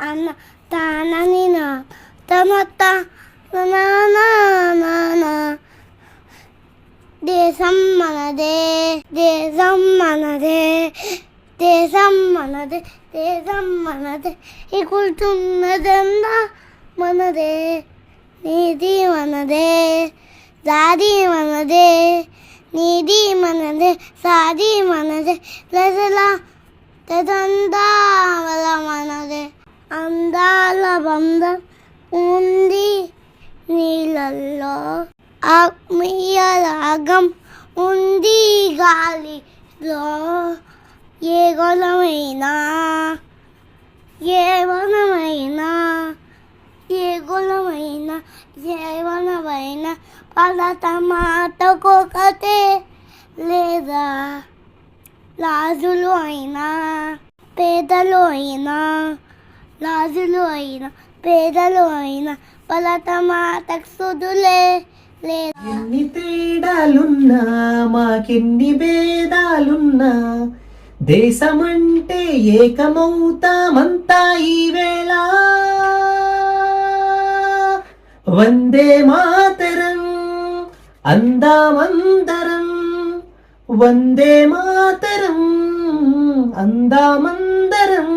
ana tana nina tana ta na na na na தேசம் மனதே தேசம் மனதே தேசம் மனது தேசம் மனது இக்குள் துண்ணதெந்தா மனதே நீதி மனதே ஜாதி மனதே நீதி மனது சாதி மனது லசலா தந்தா అందాల బంధం ఉంది నీళ్ళల్లో. ఆత్మీయ రాగం ఉంది గాలిలో. ఏ గుణమైనా ఏ వనమైనా ఏ గుణమైనా ఏ వనమైనా పలత లేదా? రాజులు అయినా పేదలు అయినా రాజులు అయినా పేదలు అయినా పలత మాటకు సుదులే ఎన్ని తేడాలున్నా మాకెన్ని భేదాలున్నా దేశమంటే ఏకమవుతామంతా ఈవేళ వందే మాతరం అందామందరం వందే మాతరం అందామందరం.